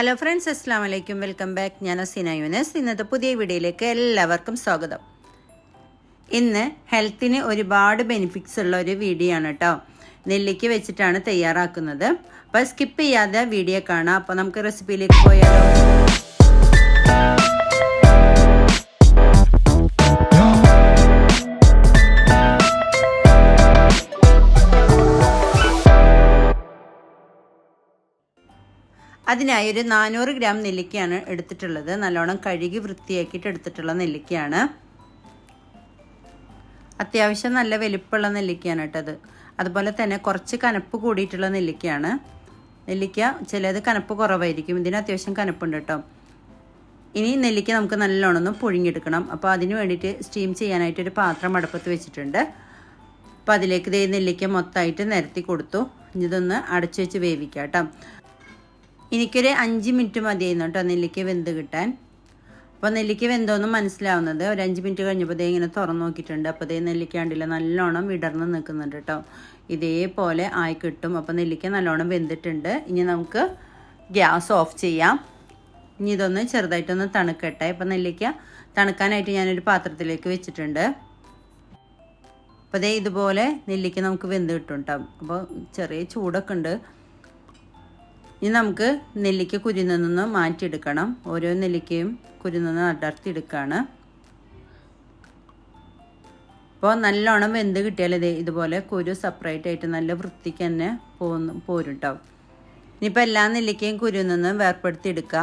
Hello friends അസ്സാം വലൈക്കും welcome back ഞാൻ അസീന യുനസ്. ഇന്നത്തെ പുതിയ വീഡിയോയിലേക്ക് എല്ലാവർക്കും സ്വാഗതം. ഇന്ന് ഹെൽത്തിന് ഒരുപാട് ബെനിഫിറ്റ്സ് ഉള്ള ഒരു വീഡിയോ ആണ് കേട്ടോ നെല്ലിക്ക് വെച്ചിട്ടാണ് തയ്യാറാക്കുന്നത്. അപ്പോൾ സ്കിപ്പ് ചെയ്യാതെ വീഡിയോ കാണാം. അപ്പോൾ നമുക്ക് റെസിപ്പിയിലേക്ക് പോയാലോ. അതിനായി ഒരു നാനൂറ് ഗ്രാം നെല്ലിക്കയാണ് എടുത്തിട്ടുള്ളത്. നല്ലോണം കഴുകി വൃത്തിയാക്കിയിട്ട് എടുത്തിട്ടുള്ള നെല്ലിക്കയാണ്. അത്യാവശ്യം നല്ല വലിപ്പമുള്ള നെല്ലിക്കയാണ് കേട്ടത് അതുപോലെ തന്നെ കുറച്ച് കനപ്പ് കൂടിയിട്ടുള്ള നെല്ലിക്കയാണ്. നെല്ലിക്ക ചിലത് കനപ്പ് കുറവായിരിക്കും. ഇതിന് അത്യാവശ്യം കനപ്പുണ്ട് കേട്ടോ. ഇനി നെല്ലിക്ക നമുക്ക് നല്ലോണം ഒന്ന് പുഴുങ്ങിയെടുക്കണം. അപ്പോൾ അതിന് വേണ്ടിയിട്ട് സ്റ്റീം ചെയ്യാനായിട്ട് ഒരു പാത്രം അടുപ്പത്ത് വെച്ചിട്ടുണ്ട്. അപ്പോൾ അതിലേക്ക് ഇതേ നെല്ലിക്ക മൊത്തമായിട്ട് നിരത്തി കൊടുത്തു. ഇതൊന്ന് അടച്ചു വെച്ച് വേവിക്കാം കേട്ടോ. എനിക്കൊരു അഞ്ച് മിനിറ്റ് മതിയായിരുന്നു കേട്ടോ നെല്ലിക്ക വെന്ത് കിട്ടാൻ. അപ്പോൾ നെല്ലിക്ക വെന്തോന്ന് മനസ്സിലാവുന്നത്. ഒരു അഞ്ച് മിനിറ്റ് കഴിഞ്ഞപ്പോൾ ദേ ഇങ്ങനെ തുറന്നു നോക്കിയിട്ടുണ്ട്. അപ്പോൾ ദേ നെല്ലിക്ക കണ്ടില്ല നല്ലോണം വിടർന്ന് നിൽക്കുന്നുണ്ട് കേട്ടോ. ഇതേപോലെ ആയി കിട്ടും. അപ്പോൾ നെല്ലിക്ക നല്ലോണം വെന്തിട്ടുണ്ട്. ഇനി നമുക്ക് ഗ്യാസ് ഓഫ് ചെയ്യാം. ഇനി ഇതൊന്ന് ചെറുതായിട്ടൊന്ന് തണുക്കട്ടെ. ഇപ്പം നെല്ലിക്ക തണുക്കാനായിട്ട് ഞാനൊരു പാത്രത്തിലേക്ക് വെച്ചിട്ടുണ്ട്. അപ്പോൾ ദേ ഇതുപോലെ നെല്ലിക്ക നമുക്ക് വെന്ത് കിട്ടും കേട്ടോ. അപ്പോൾ ചെറിയ ചൂടൊക്കെ ഉണ്ട്. ഇനി നമുക്ക് നെല്ലിക്ക കുരുന്നിൽ നിന്ന് മാറ്റിയെടുക്കണം. ഓരോ നെല്ലിക്കയും കുരുന്നിൽ നിന്ന് അടർത്തിയെടുക്കുകയാണ് അപ്പോൾ നല്ലോണം വെന്ത് കിട്ടിയാൽ ഇത് ഇതുപോലെ കുരു സെപ്പറേറ്റ് ആയിട്ട് നല്ല വൃത്തിക്ക് തന്നെ പോന്ന് പോരും കേട്ടോ ഇനിയിപ്പോൾ എല്ലാ നെല്ലിക്കയും കുരുവിൽ നിന്ന് വേർപ്പെടുത്തിയെടുക്കുക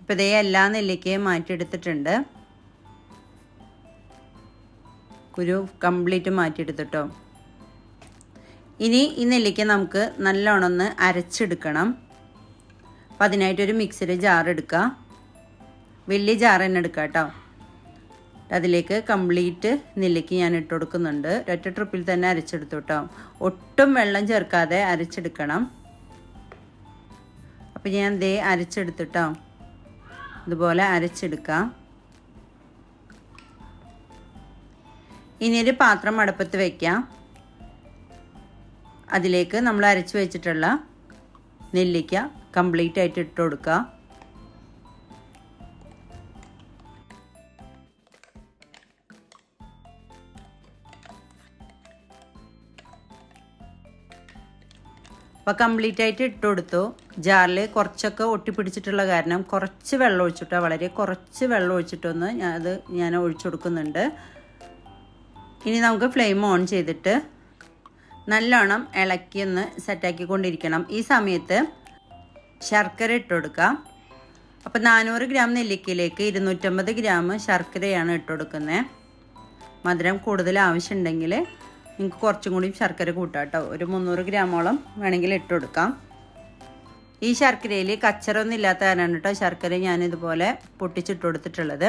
ഇപ്പോൾ ഇതേ എല്ലാ നെല്ലിക്കയും മാറ്റിയെടുത്തിട്ടുണ്ട്. കുരു കംപ്ലീറ്റ് മാറ്റിയെടുത്തിട്ടോ ഇനി ഈ നെല്ലിക്ക നമുക്ക് നല്ലോണം ഒന്ന് അരച്ചെടുക്കണം. അപ്പം അതിനായിട്ടൊരു മിക്സിയുടെ ജാർ എടുക്കുക വലിയ ജാർ തന്നെ എടുക്കുക കേട്ടോ അതിലേക്ക് കംപ്ലീറ്റ് നെല്ലിക്ക ഞാൻ ഇട്ട് കൊടുക്കുന്നുണ്ട്. ഒറ്റ ട്രിപ്പിൽ തന്നെ അരച്ചെടുത്തു കേട്ടോ ഒട്ടും വെള്ളം ചേർക്കാതെ അരച്ചെടുക്കണം. അപ്പം ഞാൻ ദേ അരച്ചെടുത്തിട്ടോ ഇതുപോലെ അരച്ചെടുക്കാം. ഇനി ഒരു പാത്രം അടുപ്പത്ത് വയ്ക്കാം അതിലേക്ക് നമ്മൾ അരച്ച് വെച്ചിട്ടുള്ള നെല്ലിക്ക കംപ്ലീറ്റ് ആയിട്ട് ഇട്ട് കൊടുക്കുക. അപ്പോൾ കംപ്ലീറ്റ് ആയിട്ട് ഇട്ട് കൊടുത്തു. ജാറിൽ കുറച്ചൊക്കെ ഒട്ടിപ്പിടിച്ചിട്ടുള്ള കാരണം കുറച്ച് വെള്ളം ഒഴിച്ചിട്ടോ വളരെ കുറച്ച് വെള്ളം ഒഴിച്ചിട്ടൊന്ന് ഞാൻ അത് ഞാൻ ഒഴിച്ചു കൊടുക്കുന്നുണ്ട്. ഇനി നമുക്ക് ഫ്ലെയിം ഓൺ ചെയ്തിട്ട് നല്ലോണം ഇളക്കി ഒന്ന് സെറ്റാക്കിക്കൊണ്ടിരിക്കണം ഈ സമയത്ത് ശർക്കര ഇട്ട് അപ്പോൾ നാനൂറ് ഗ്രാം നെല്ലിക്കയിലേക്ക് ഇരുന്നൂറ്റമ്പത് ഗ്രാം ശർക്കരയാണ് ഇട്ട് കൊടുക്കുന്നത്. മധുരം കൂടുതൽ ആവശ്യമുണ്ടെങ്കിൽ നിങ്ങൾക്ക് കുറച്ചും കൂടി ശർക്കര കൂട്ടാം കേട്ടോ. ഒരു മുന്നൂറ് ഗ്രാമോളം വേണമെങ്കിൽ ഇട്ട് കൊടുക്കാം. ഈ ശർക്കരയിൽ കച്ചറൊന്നും ഇല്ലാത്ത കാരണമാണ് കേട്ടോ ശർക്കര ഞാനിതുപോലെ പൊട്ടിച്ചിട്ട് കൊടുത്തിട്ടുള്ളത്.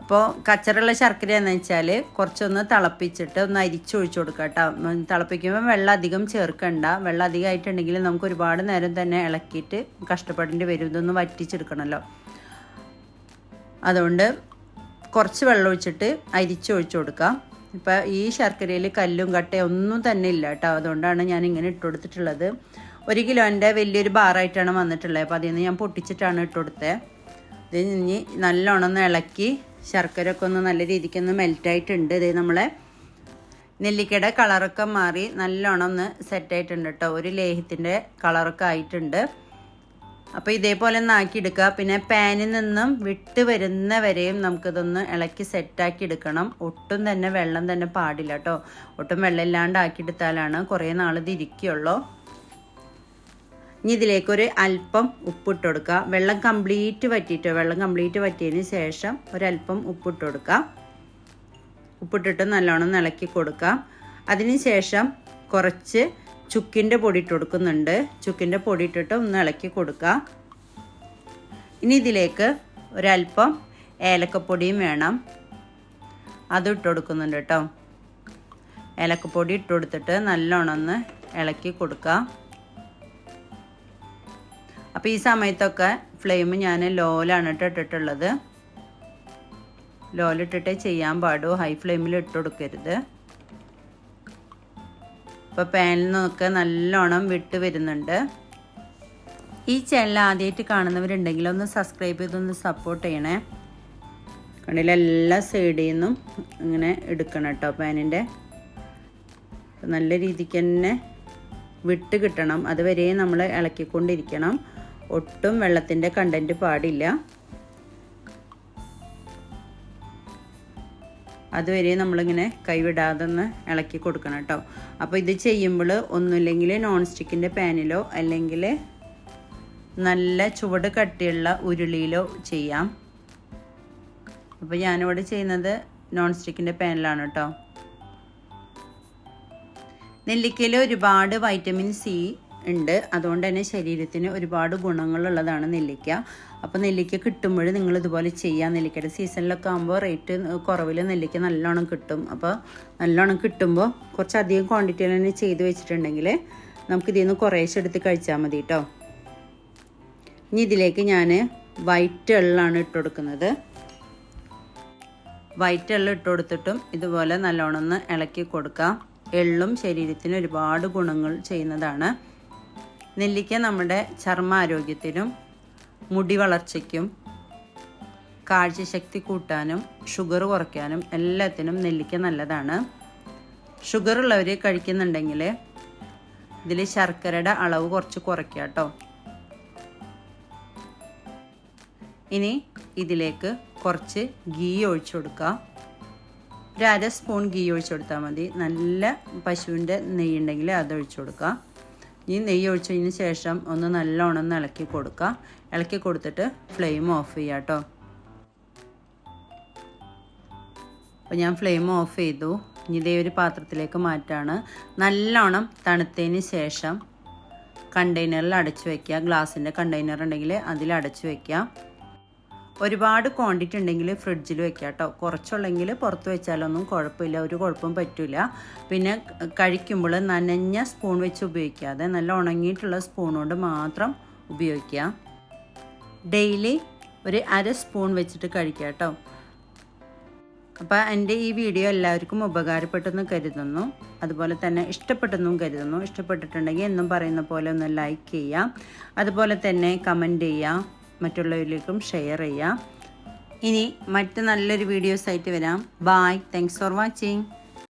അപ്പോൾ കച്ചറുള്ള ശർക്കര എന്ന് വെച്ചാൽ കുറച്ചൊന്ന് തിളപ്പിച്ചിട്ട് ഒന്ന് അരിച്ചൊഴിച്ചു കൊടുക്കുക കേട്ടോ. തിളപ്പിക്കുമ്പോൾ വെള്ളം അധികം ചേർക്കണ്ട. വെള്ളം അധികമായിട്ടുണ്ടെങ്കിൽ നമുക്ക് ഒരുപാട് നേരം തന്നെ ഇളക്കിയിട്ട് കഷ്ടപ്പെടേണ്ടി വരും. ഇതൊന്ന് വറ്റിച്ചെടുക്കണമല്ലോ. അതുകൊണ്ട് കുറച്ച് വെള്ളം ഒഴിച്ചിട്ട് അരിച്ചൊഴിച്ചു കൊടുക്കാം ഇപ്പോൾ ഈ ശർക്കരയിൽ കല്ലും കട്ടയും ഒന്നും തന്നെ ഇല്ല കേട്ടോ. അതുകൊണ്ടാണ് ഞാൻ ഇങ്ങനെ ഇട്ട് കൊടുത്തിട്ടുള്ളത്. ഒരു കിലോന്റെ വലിയൊരു ബാറായിട്ടാണ് വന്നിട്ടുള്ളത്. അപ്പോൾ അതിൽ നിന്ന് ഞാൻ പൊട്ടിച്ചിട്ടാണ് ഇട്ട് കൊടുത്തത്. ഇത് ഇനി നല്ലോണം ഇളക്കി ശർക്കര ഒക്കെ ഒന്ന് നല്ല രീതിക്ക് ഒന്ന് മെൽറ്റായിട്ടുണ്ട്. ഇത് നമ്മളെ നെല്ലിക്കയുടെ കളറൊക്കെ മാറി നല്ലോണം ഒന്ന് സെറ്റായിട്ടുണ്ട് കേട്ടോ ഒരു ലേഹത്തിന്റെ കളറൊക്കെ ആയിട്ടുണ്ട്. അപ്പോൾ ഇതേപോലെ ഒന്ന് ആക്കിയെടുക്കുക. പിന്നെ പാനിൽ നിന്നും വിട്ട് വരുന്ന വരെയും നമുക്കിതൊന്ന് ഇളക്കി സെറ്റാക്കി എടുക്കണം. ഒട്ടും തന്നെ വെള്ളം തന്നെ പാടില്ല കേട്ടോ ഒട്ടും വെള്ളം ഇല്ലാണ്ട് ആക്കിയെടുത്താലാണ് കുറേ നാൾ ഇത് ഇരിക്കുള്ളൂ ഇനി ഇതിലേക്കൊരു അല്പം ഉപ്പിട്ട് കൊടുക്കുക വെള്ളം കംപ്ലീറ്റ് വറ്റിയിട്ട് വെള്ളം കംപ്ലീറ്റ് വറ്റിയതിന് ശേഷം ഒരല്പം ഉപ്പിട്ട് കൊടുക്കുക ഉപ്പിട്ടിട്ട് നല്ലോണം ഇളക്കി കൊടുക്കാം അതിന് ശേഷം കുറച്ച് ചുക്കിന്റെ പൊടി ഇട്ട് കൊടുക്കുന്നുണ്ട് ചുക്കിന്റെ പൊടി ഇട്ടിട്ട് ഒന്ന് ഇളക്കി കൊടുക്കുക. ഇനി ഇതിലേക്ക് ഒരല്പം ഏലക്കപ്പൊടിയും വേണം. അത് ഇട്ട് കൊടുക്കുന്നുണ്ട് കേട്ടോ. ഏലക്കപ്പൊടി ഇട്ട് കൊടുത്തിട്ട് നല്ലോണം ഒന്ന് ഇളക്കി കൊടുക്കുക. അപ്പോൾ ഈ സമയത്തൊക്കെ ഫ്ലെയിം ഞാൻ ലോയിലാണ് ഇട്ട് ഇട്ടിട്ടുള്ളത്. ലോയിലിട്ടിട്ടേ ചെയ്യാൻ പാടൂ. ഹൈ ഫ്ലെയിമിൽ ഇട്ട് കൊടുക്കരുത്. ഇപ്പോൾ പാനിൽ നിന്നൊക്കെ നല്ലോണം വിട്ട് വരുന്നുണ്ട്. ഈ ചാനൽ ആദ്യമായിട്ട് കാണുന്നവരുണ്ടെങ്കിൽ ഒന്ന് സബ്സ്ക്രൈബ് ചെയ്തൊന്ന് സപ്പോർട്ട് ചെയ്യണേ. കണ്ടില്ല എല്ലാ സൈഡിൽ നിന്നും ഇങ്ങനെ എടുക്കണം കേട്ടോ പാനിന്റെ നല്ല രീതിക്ക് തന്നെ വിട്ട് കിട്ടണം. അതുവരെ നമ്മൾ ഇളക്കിക്കൊണ്ടിരിക്കണം. ഒട്ടും വെള്ളത്തിന്റെ കണ്ടന്റ് പാടില്ല. അതുവരെ നമ്മളിങ്ങനെ കൈവിടാതെ ഒന്ന് ഇളക്കി കൊടുക്കണം കേട്ടോ. അപ്പോൾ ഇത് ചെയ്യുമ്പോൾ ഒന്നുമില്ലെങ്കിൽ നോൺ സ്റ്റിക്കിന്റെ പാനിലോ അല്ലെങ്കിൽ നല്ല ചുവട് കട്ടിയുള്ള ഉരുളിയിലോ ചെയ്യാം. അപ്പോൾ ഞാനിവിടെ ചെയ്യുന്നത് നോൺ സ്റ്റിക്കിന്റെ പാനിലാണ് കേട്ടോ. നെല്ലിക്കയിൽ ഒരുപാട് വൈറ്റമിൻ സി ഉണ്ട്. അതുകൊണ്ട് തന്നെ ശരീരത്തിന് ഒരുപാട് ഗുണങ്ങളുള്ളതാണ് നെല്ലിക്ക. അപ്പോൾ നെല്ലിക്ക കിട്ടുമ്പോൾ നിങ്ങൾ ഇതുപോലെ ചെയ്യാം. നെല്ലിക്കയുടെ സീസണിലൊക്കെ ആകുമ്പോൾ റേറ്റ് കുറവിൽ നെല്ലിക്ക നല്ലോണം കിട്ടും. അപ്പോൾ നല്ലോണം കിട്ടുമ്പോൾ കുറച്ചധികം ക്വാണ്ടിറ്റിയിൽ തന്നെ ചെയ്ത് വെച്ചിട്ടുണ്ടെങ്കിൽ നമുക്ക് ഇതിൽ നിന്ന് കുറേശ്ശെ എടുത്ത് കഴിച്ചാൽ മതി കേട്ടോ ഇനി ഇതിലേക്ക് ഞാൻ വൈറ്റ് എള്ളാണ് ഇട്ട് കൊടുക്കുന്നത്. വൈറ്റ് എള്ള ഇട്ട് കൊടുത്തിട്ടും ഇതുപോലെ നല്ലോണം ഒന്ന് ഇളക്കി കൊടുക്കാം. എള്ളും ശരീരത്തിന് ഒരുപാട് ഗുണങ്ങൾ ചെയ്യുന്നതാണ്. നെല്ലിക്ക നമ്മുടെ ചർമ്മാരോഗ്യത്തിനും മുടി വളർച്ചയ്ക്കും കാഴ്ചശക്തി കൂട്ടാനും ഷുഗർ കുറയ്ക്കാനും എല്ലാത്തിനും നെല്ലിക്ക നല്ലതാണ്. ഷുഗർ ഉള്ളവർ കഴിക്കുന്നുണ്ടെങ്കിൽ ഇതിൽ ശർക്കരയുടെ അളവ് കുറച്ച് കുറയ്ക്കുക കേട്ടോ. ഇനി ഇതിലേക്ക് കുറച്ച് ഗീ ഒഴിച്ചു കൊടുക്കുക. ഒരു അര സ്പൂൺ ഗീ ഒഴിച്ചു കൊടുത്താൽ മതി. നല്ല പശുവിന്റെ നെയ്യുണ്ടെങ്കിൽ അത് ഒഴിച്ചു കൊടുക്കുക. ഈ നെയ്യ് ഒഴിച്ചതിന് ശേഷം ഒന്ന് നല്ലോണം ഒന്ന് ഇളക്കി കൊടുക്കുക. ഇളക്കി കൊടുത്തിട്ട് ഫ്ലെയിം ഓഫ് ചെയ്യുക കേട്ടോ. അപ്പോൾ ഞാൻ ഫ്ലെയിം ഓഫ് ചെയ്തു. ഇനി ഇതേ ഒരു പാത്രത്തിലേക്ക് മാറ്റാണ്. നല്ലോണം തണുത്തതിന് ശേഷം കണ്ടെയ്നറിൽ അടച്ചു വയ്ക്കുക ഗ്ലാസിന്റെ കണ്ടെയ്നർ ഉണ്ടെങ്കിൽ അതിൽ അടച്ചു വയ്ക്കുക ഒരുപാട് ക്വാണ്ടിറ്റി ഉണ്ടെങ്കിൽ ഫ്രിഡ്ജിൽ വെക്കുക കേട്ടോ. കുറച്ചുള്ളെങ്കിൽ പുറത്ത് വെച്ചാലൊന്നും കുഴപ്പമില്ല ഒരു കുഴപ്പം പറ്റില്ല പിന്നെ കഴിക്കുമ്പോൾ നനഞ്ഞ സ്പൂൺ വെച്ച് ഉപയോഗിക്കാതെ നല്ല ഉണങ്ങിയിട്ടുള്ള സ്പൂൺ കൊണ്ട് മാത്രം ഉപയോഗിക്കുക. ഡെയിലി ഒരു അര സ്പൂൺ വെച്ചിട്ട് കഴിക്കുക കേട്ടോ. അപ്പോൾ എന്റെ ഈ വീഡിയോ എല്ലാവർക്കും ഉപകാരപ്പെട്ടെന്ന് കരുതുന്നു. അതുപോലെ തന്നെ ഇഷ്ടപ്പെട്ടെന്നും കരുതുന്നു. ഇഷ്ടപ്പെട്ടിട്ടുണ്ടെങ്കിൽ എന്നും പറയുന്ന പോലെ ഒന്ന് ലൈക്ക് ചെയ്യാം അതുപോലെ തന്നെ കമന്റ് ചെയ്യാം മറ്റുള്ളവരിലേക്കും ഷെയർ ചെയ്യാം. ഇനി മറ്റ് നല്ലൊരു വീഡിയോസ് ആയിട്ട് വരാം. Bye thanks for watching